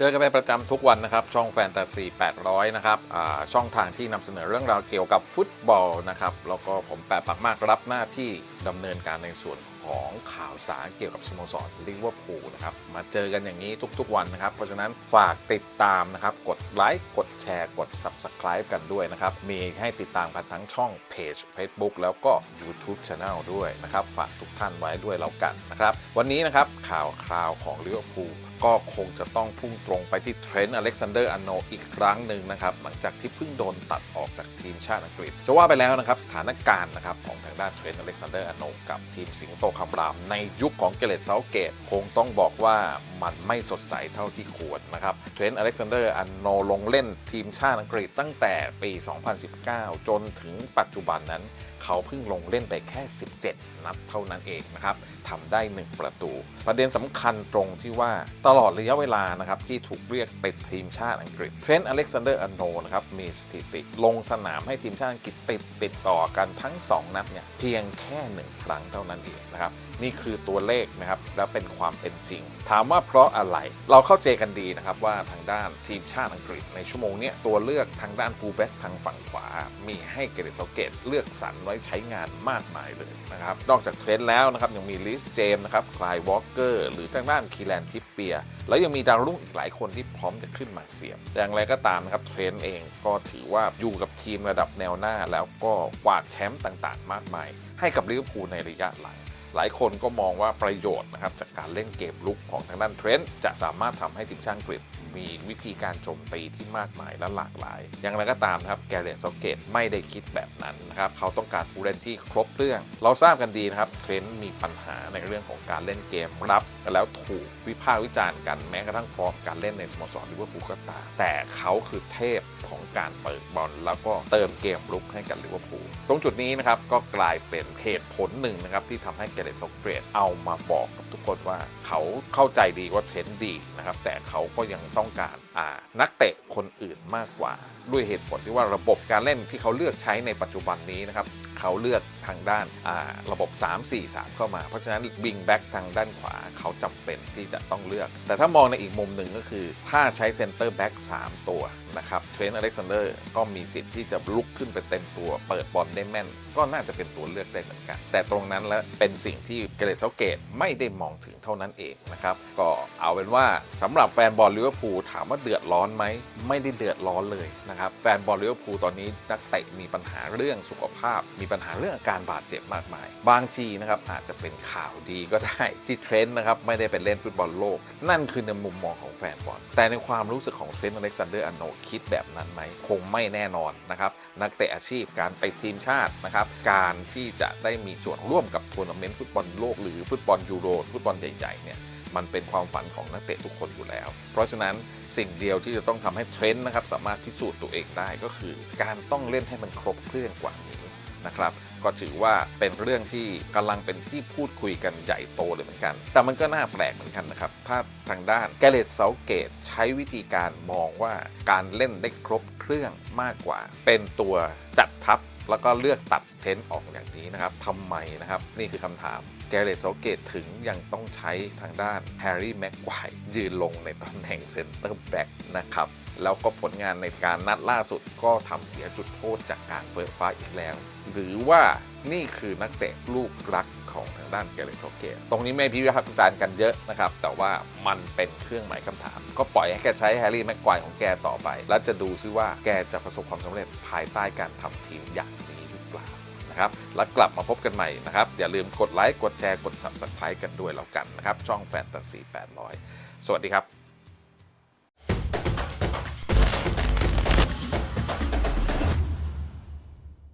เจอกันเป็นประจำทุกวันนะครับ ช่องแฟนตาซี 800 นะครับช่องทางที่นำเสนอเรื่องราวเกี่ยวกับฟุตบอลนะครับ แล้วก็ผมแปะปักมากรับหน้าที่ดำเนินการในส่วน ของข่าวสารเกี่ยวกับสโมสรลิเวอร์พูลนะครับ มาเจอกันอย่างนี้ทุกๆวันนะครับ เพราะฉะนั้นฝากติดตามนะครับ กดไลค์ กดแชร์ กด Subscribe กันด้วยนะครับ มีให้ติดตามกันทั้งช่องเพจ Facebook แล้วก็ YouTube Channel ด้วยนะครับ ฝากทุกท่านไว้ด้วยแล้วกันนะครับ วันนี้นะครับข่าวคราวของลิเวอร์พูลก็คงจะต้องพุ่งตรงไปที่เทรนต์อเล็กซานเดอร์อันโนอีกครั้งหนึ่งนะครับ หลังจากที่เพิ่งโดนตัดออกจากทีมชาติอังกฤษ จะว่าไปแล้วนะครับ สถานการณ์นะครับของทางด้านเทรนต์อเล็กซานเดอร์อันโนกับทีมสิงโตคำรามในยุคของเกเรตเซาเกตคงต้องบอกว่ามันไม่สดใสเท่าที่ควรนะครับเทรนต์อเล็กซานเดอร์อันโนลงเล่นทีมชาติอังกฤษตั้งแต่ปี 2019 จนถึงปัจจุบันนั้นเขาเพิ่งลงเล่นไปแค่ 17 นัดเท่านั้นเองนะครับทำได้ 1 ประตู ประเด็นสำคัญตรงที่ว่าตลอดระยะเวลานะครับที่ถูกเรียกเป็นทีมชาติอังกฤษเทรนต์อเล็กซานเดอร์อันโนนะครับมีสถิติ ลงสนามให้ทีมชาติอังกฤษติดติดต่อกันทั้ง 2 นัดเนี่ยเพียงแค่ 1 ครั้งเท่านั้นเองนะครับนี่คือตัวเลขนะครับและเป็นความเป็นจริง ถามว่าเพราะอะไร เราเข้าใจกันดีนะครับว่าทางด้านทีมชาติอังกฤษในชั่วโมงเนี้ยตัวเลือกทางด้านฟูลแบ็กทางฝั่งขวา มีให้เกเรตเซเกตเลือกสรรว้ใช้งานมากมายเลยนะครับ นอกจากเทรนต์แล้วนะครับ ยังมีลิสเจมนะครับคลายวอลเกอร์หรือทางด้านคีแลนทิปเปีย แล้วยังมีดาวรุ่งอีกหลายคนที่พร้อมจะขึ้นมาเสียบอย่างไรก็ตามนะครับเทรนต์เองก็ถือว่าอยู่กับทีมระดับแนวหน้า แล้วก็กวาดแชมป์ต่างๆ มากมาย ให้กับลิเวอร์พูลในระยะหลังหลายคนก็มองว่าประโยชน์นะครับจากการเล่นเกมลุกของทางด้านเทรนต์จะสามารถทำให้ทีมชาติอังกฤษมีวิธีการโจมตีที่มากมายและหลากหลาย อย่างไรก็ตามนะครับแกเรตเซาเกตไม่ได้คิดแบบนั้นนะครับเขาต้องการผู้เล่นที่ครบเครื่อง เราทราบกันดีนะครับเทรนต์มีปัญหาในเรื่องของการเล่นเกมรับ แล้วถูกวิพากษ์วิจารณ์กันแม้กระทั่งฟอร์มการเล่นในสโมสรลิเวอร์พูลก็ตามแต่เขาคือเทพของการเปิดบอลแล้วก็เติมเกมลุกให้กับลิเวอร์พูลตรงจุดนี้นะครับก็กลายเป็นเหตุผลหนึ่งนะครับที่ทำให้เกเรตเซาเกตเอามาบอกกับทุกคนว่าเขาเข้าใจดีว่าเทรนต์ดีนะครับแต่เขาก็ยังต้องการอ่านักเตะคนอื่นมากกว่า ด้วยเหตุผลที่ว่าระบบการเล่นที่เขาเลือกใช้ในปัจจุบันนี้นะครับ เขาเลือกทางด้านอ่าระบบ 3-4-3 เข้ามา เพราะฉะนั้นวิงแบ็กทางด้านขวาเขาจำเป็นที่จะต้องเลือก แต่ถ้ามองในอีกมุมหนึ่งก็คือ ถ้าใช้เซนเตอร์แบ็ก3ตัวนะครับเทรนต์อเล็กซานเดอร์ก็มีสิทธิ์ที่จะลุกขึ้นไปเต็มตัว เปิดบอลได้แม่น ก็น่าจะเป็นตัวเลือกได้เหมือนกัน แต่ตรงนั้นแล้วเป็นสิ่งที่เกเรซเกตไม่ได้มองถึงเท่านั้นเองนะครับ ก็เอาเป็นว่าสำหรับแฟนบอลลิเวอร์พูลถามว่าเดือดร้อนไหม ไม่ได้เดือดร้อนเลยนะครับ แฟนบอลลิเวอร์พูลตอนนี้นักเตะมีปัญหาเรื่องสุขภาพมีปัญหาเรื่องอาการบาดเจ็บมากมาย บางทีนะครับอาจจะเป็นข่าวดีก็ได้ที่เทรนต์นะครับไม่ได้ไปเล่นฟุตบอลโลก นั่นคือในมุมมองของแฟนบอลแต่ในความรู้สึกของเทรนต์อเล็กซานเดอร์อันโนคิดแบบนั้นไหมคงไม่แน่นอนนะครับนักเตะอาชีพการไปทีมชาตินะครับการที่จะได้มีส่วนร่วมกับทัวร์นาเมนต์ฟุตบอลโลกหรือฟุตบอลยูโรฟุตบอลใหญ่ๆเนี่ยมันเป็นความฝันของนักเตะทุกคนอยู่แล้ว เพราะฉะนั้นสิ่งเดียวที่จะต้องทำให้เทรนด์นะครับสามารถพิสูจน์ตัวเองได้ก็คือ การต้องเล่นให้มันครบเครื่องกว่านี้ นะครับก็ถือว่าเป็นเรื่องที่กำลังเป็นที่พูดคุยกันใหญ่โตเลยเหมือนกัน แต่มันก็น่าแปลกเหมือนกันนะครับ ถ้าทางด้านแกเลตเซาเกตใช้วิธีการมองว่าการเล่นได้ครบเครื่องมากกว่า เป็นตัวจัดทัพแล้วก็เลือกตัดเทนต์ออกอย่างนี้นะครับทำไมนะครับ นี่คือคำถามแกเรตโซเกตถึงยังต้องใช้ทางด้านแฮร์รี่แม็กควายยืนลงในตำแหน่งเซนเตอร์แบ็กนะครับ แล้วก็ผลงานในการนัดล่าสุดก็ทำเสียจุดโทษจากการเปิดฟ้าอีกแล้ว หรือว่านี่คือนักเตะลูกรักของทางด้านแกเรตโซเกตตรงนี้ไม่พิพากษ์วิจารณ์กันเยอะนะครับ แต่ว่ามันเป็นเครื่องหมายคำถาม ก็ปล่อยให้แกใช้แฮร์รี่แม็กควายของแกต่อไป แล้วจะดูซิว่าแกจะประสบความสำเร็จภายใต้การทำทีมอย่างนี้หรือเปล่า นะครับ แล้วกลับมาพบกันใหม่นะครับ อย่าลืมกดไลค์ กดแชร์ กด subscribe กันด้วยแล้วกันนะครับ ช่องแฟนตาซี800 สวัสดีครับ